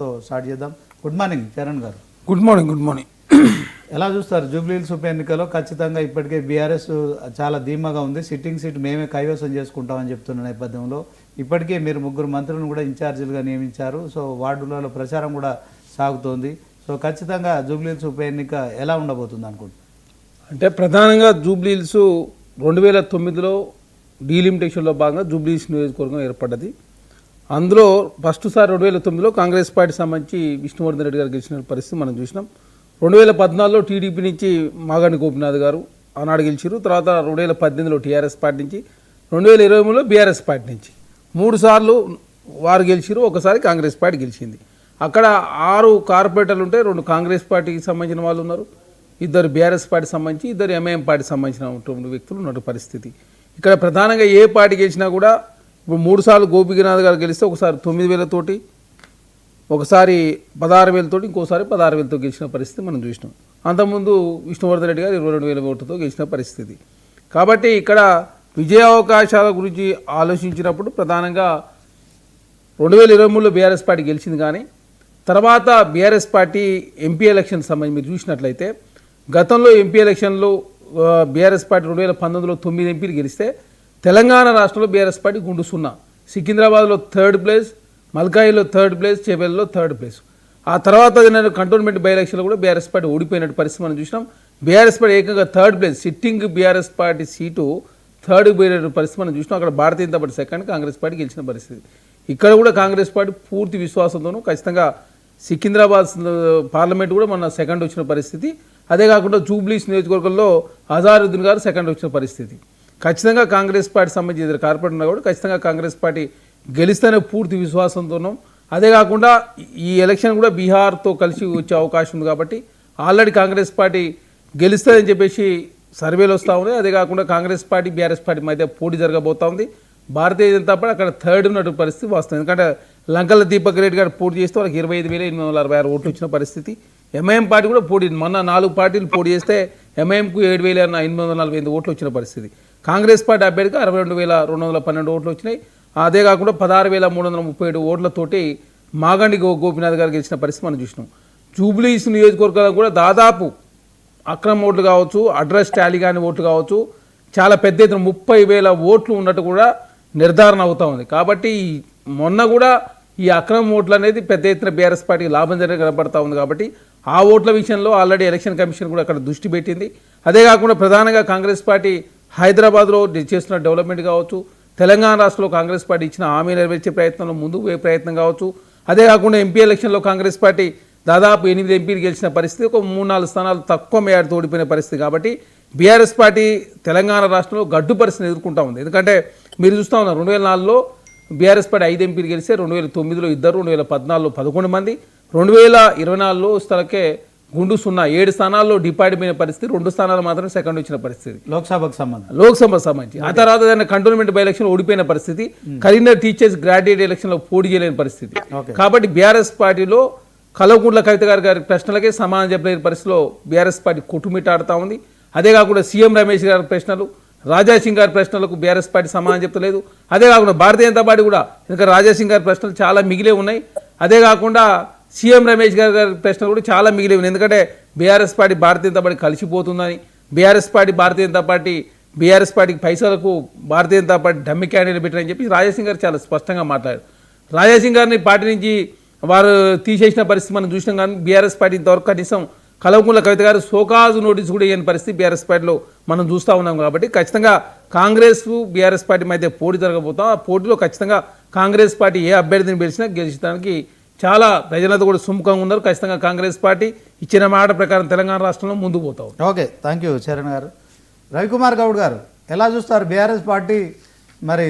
So start చేద్దాం. Good morning Charan గారు. Good morning good morning ఎలా చూస్తారు జూబ్లీహిల్స్ ఉప ఎన్నికలో? ఖచ్చితంగా ఇప్పటికే బీఆర్ఎస్ చాలా ధీమాగా ఉంది. సిట్టింగ్ సీట్ మేమే కైవసం చేసుకుంటామని చెప్తున్న నేపథ్యంలో ఇప్పటికే మీరు ముగ్గురు మంత్రులను కూడా ఇన్ఛార్జీలుగా నియమించారు. సో వార్డులలో ప్రచారం కూడా సాగుతోంది. సో ఖచ్చితంగా జూబ్లీహిల్స్ ఉప ఎన్నిక ఎలా ఉండబోతుంది అనుకుంటున్నారు? అంటే ప్రధానంగా జూబ్లీహిల్స్ రెండు వేల తొమ్మిదిలో డీలిమిటేషన్లో భాగంగా జూబ్లీహిల్స్ నియోజకవర్గం ఏర్పడ్డది. అందులో ఫస్ట్ సారి రెండు వేల తొమ్మిదిలో కాంగ్రెస్ పార్టీ సంబంధించి విష్ణువర్ధన్ రెడ్డి గారు గెలిచిన పరిస్థితి మనం చూసినాం. రెండు వేల పద్నాలుగులో టీడీపీ నుంచి మాగాణి గోపినాథ్ గారు ఆనాడు గెలిచారు తర్వాత రెండు వేల పద్దెనిమిదిలో టీఆర్ఎస్ పార్టీ నుంచి రెండు వేల ఇరవై మూడులో బీఆర్ఎస్ పార్టీ నుంచి. మూడు సార్లు వారు గెలిచారు ఒకసారి కాంగ్రెస్ పార్టీ గెలిచింది. అక్కడ ఆరు కార్పొరేటర్లు ఉంటే రెండు కాంగ్రెస్ పార్టీకి సంబంధించిన వాళ్ళు ఉన్నారు. ఇద్దరు బీఆర్ఎస్ పార్టీ సంబంధించి ఇద్దరు ఎంఐఎం పార్టీ సంబంధించిన వ్యక్తులు ఉన్నటువంటి పరిస్థితి. ఇక్కడ ప్రధానంగా ఏ పార్టీ గెలిచినా కూడా ఇప్పుడు మూడుసార్లు గోపికనాథ్ గారు గెలిస్తే ఒకసారి తొమ్మిది వేలతోటి ఒకసారి పదహారు వేలతోటి ఇంకోసారి పదహారు వేలతో గెలిచిన పరిస్థితి మనం చూసినాం. అంతకుముందు విష్ణువర్ధన్ రెడ్డి గారు ఇరవై రెండు వేల ఓటుతో గెలిచిన పరిస్థితి. కాబట్టి ఇక్కడ విజయ అవకాశాల గురించి ఆలోచించినప్పుడు ప్రధానంగా రెండు వేల ఇరవై మూడులో బీఆర్ఎస్ పార్టీ గెలిచింది కానీ తర్వాత బీఆర్ఎస్ పార్టీ ఎంపీ ఎలక్షన్ సంబంధించి మీరు చూసినట్లయితే గతంలో ఎంపీ ఎలక్షన్లో బీఆర్ఎస్ పార్టీ రెండు వేల పంతొమ్మిదిలో తొమ్మిది ఎంపీలు గెలిస్తే తెలంగాణ రాష్ట్రంలో బీఆర్ఎస్ పార్టీ గుండు సున్నా. సికింద్రాబాద్లో థర్డ్ ప్లేస్ మల్కాయిలో థర్డ్ ప్లేస్ చేవెల్లో థర్డ్ ప్లేస్. ఆ తర్వాత నేను కంటోన్మెంట్ బై ఎలక్షన్లో కూడా బీఆర్ఎస్ పార్టీ ఓడిపోయినట్టు పరిస్థితి మనం చూసినాం. బీఆర్ఎస్ పార్టీ ఏకంగా third place sitting BRS party seat third పోయిన పరిస్థితి మనం చూసినాం. అక్కడ Bharatiya Janata party second Congress party గెలిచిన పరిస్థితి. ఇక్కడ కూడా కాంగ్రెస్ పార్టీ పూర్తి విశ్వాసంతోనూ ఖచ్చితంగా సికింద్రాబాద్ పార్లమెంట్ కూడా మన సెకండ్ వచ్చిన పరిస్థితి. అదే కాకుండా జూబ్లీస్ నియోజకవర్గంలో అజారుద్దీన్ గారు సెకండ్ వచ్చిన పరిస్థితి. ఖచ్చితంగా కాంగ్రెస్ పార్టీ సంబంధించి ఇద్దరు కార్పొరేట్ ఉన్నా కూడా ఖచ్చితంగా కాంగ్రెస్ పార్టీ గెలిస్తేనే పూర్తి విశ్వాసంతో ఉన్నాం. అదే కాకుండా ఈ ఎలక్షన్ కూడా బీహార్తో కలిసి వచ్చే అవకాశం ఉంది కాబట్టి ఆల్రెడీ కాంగ్రెస్ పార్టీ గెలుస్తుందని చెప్పేసి సర్వేలు వస్తూ ఉన్నాయి అదే కాకుండా కాంగ్రెస్ పార్టీ బీఆర్ఎస్ పార్టీ మధ్య పోటీ జరగబోతూ ఉంది. భారతీయ జనతా పార్టీ అక్కడ థర్డ్ ఉన్నటువంటి పరిస్థితి వస్తుంది ఎందుకంటే లంకల దీపక్ రెడ్డి గారు పోటీ చేస్తే వాళ్ళకి ఇరవై ఐదు వేల ఎనిమిది వందల అరవై ఆరు ఓట్లు వచ్చిన పరిస్థితి. ఎంఐఎం పార్టీ కూడా పోటీ మొన్న నాలుగు పార్టీలు పోటీ చేస్తే ఎంఐఎంకు ఏడు వేల ఎనిమిది వందల నలభై ఐదు ఓట్లు వచ్చిన పరిస్థితి. కాంగ్రెస్ పార్టీ అభ్యర్థికి అరవై రెండు వేల రెండు వందల పన్నెండు ఓట్లు వచ్చినాయి. అదే కాకుండా పదహారు వేల మూడు వందల ముప్పై ఏడు ఓట్లతోటి మాగండి గో గోపినాథ్ గారు గెలిచిన పరిస్థితి మనం చూసినాం. జూబ్లీస్ నియోజకవర్గాలకు కూడా దాదాపు అక్రమ ఓట్లు కావచ్చు అడ్రస్ ట్యాలీ కాని ఓట్లు కావచ్చు చాలా పెద్ద ఎత్తున ముప్పై వేల ఓట్లు ఉన్నట్టు కూడా నిర్ధారణ అవుతా ఉంది. కాబట్టి మొన్న కూడా ఈ అక్రమ ఓట్లు అనేది పెద్ద ఎత్తున బీఆర్ఎస్ పార్టీకి లాభం జరిగి కనబడతా ఉంది కాబట్టి ఆ ఓట్ల విషయంలో ఆల్రెడీ ఎలక్షన్ కమిషన్ కూడా అక్కడ దృష్టి పెట్టింది. అదే కాకుండా ప్రధానంగా కాంగ్రెస్ పార్టీ హైదరాబాద్లో చేస్తున్న డెవలప్మెంట్ కావచ్చు తెలంగాణ రాష్ట్రంలో కాంగ్రెస్ పార్టీ ఇచ్చిన హామీ నెరవేర్చే ప్రయత్నంలో ముందుకు పోయే ప్రయత్నం కావచ్చు. అదే కాకుండా ఎంపీ ఎలక్షన్లో కాంగ్రెస్ పార్టీ దాదాపు ఎనిమిది ఎంపీలు గెలిచిన పరిస్థితి ఒక మూడు నాలుగు స్థానాలు తక్కువ మేరతో ఓడిపోయిన పరిస్థితి కాబట్టి బీఆర్ఎస్ పార్టీ తెలంగాణ రాష్ట్రంలో గడ్డు పరిస్థితిని ఎదుర్కొంటా ఉంది. ఎందుకంటే మీరు చూస్తూ ఉన్నారు రెండు వేల నాలుగులో బీఆర్ఎస్ పార్టీ ఐదు ఎంపీలు గెలిస్తే రెండు వేల తొమ్మిదిలో ఇద్దరు రెండు వేల పద్నాలుగులో పదకొండు మంది రెండు వేల ఇరవై నాలుగులో స్థలకే గుండు సున్నా ఏడు స్థానాల్లో అయిన పరిస్థితి రెండు స్థానాలు మాత్రమే సెకండ్ వచ్చిన పరిస్థితి. లోక్సభకు సంబంధం లోక్సభ సంబంధించి. ఆ తర్వాత ఏదైనా కంటోన్మెంట్ బై ఎలక్షన్ ఓడిపోయిన పరిస్థితి కరీంనగర్ టీచర్స్ గ్రాడ్యుయేట్ ఎలక్షన్లో పోటీ చేయలేని పరిస్థితి. కాబట్టి బీఆర్ఎస్ పార్టీలో కలవకుంట్ల కవిత గారి గారి ప్రశ్నలకే సమాధానం చెప్పలేని పరిస్థితిలో బీఆర్ఎస్ పార్టీ కొట్టుమిట్టాడుతా ఉంది. అదే కాకుండా సీఎం రమేష్ గారి ప్రశ్నలు రాజాసింగ్ గారి ప్రశ్నలకు బీఆర్ఎస్ పార్టీ సమాధానం చెప్తలేదు. అదే కాకుండా భారతీయ జనతా పార్టీ కూడా ఇంకా రాజాసింగ్ గారి ప్రశ్నలు చాలా మిగిలే ఉన్నాయి. అదే కాకుండా సీఎం రమేష్ గారి గారి ప్రశ్నలు కూడా చాలా మిగిలివి ఎందుకంటే BRS party Bharatiya Janata party కలిసిపోతుందని BRS party Bharatiya Janata party BRS పార్టీకి పైసలకు Bharatiya Janata party dummy candidate పెట్టారని చెప్పి రాజాసింగ్ గారు చాలా స్పష్టంగా మాట్లాడారు. రాజాసింగ్ గారిని పార్టీ నుంచి వారు తీసేసిన పరిస్థితి మనం చూసినాం కానీ బీఆర్ఎస్ పార్టీ ఇంతవరకు కనీసం కలవకుంట్ల కవిత గారు సోకాజు నోటీస్ కూడా ఇవ్వని పరిస్థితి బీఆర్ఎస్ పార్టీలో మనం చూస్తూ ఉన్నాం కాబట్టి ఖచ్చితంగా కాంగ్రెస్ బీఆర్ఎస్ పార్టీ మధ్య పోటీ జరగబోతాం ఆ పోటీలో ఖచ్చితంగా కాంగ్రెస్ పార్టీ ఏ అభ్యర్థిని పిలిచినా గెలిచడానికి చాలా ప్రజలంతా కూడా సుముఖంగా ఉన్నారు. ఖచ్చితంగా కాంగ్రెస్ పార్టీ ఇచ్చిన మాట ప్రకారం తెలంగాణ రాష్ట్రంలో ముందుకు పోతాం ఓకే థ్యాంక్ యూ చరణ్ గారు. రవికుమార్ గౌడ్ గారు ఎలా చూస్తారు బీఆర్ఎస్ పార్టీ మరి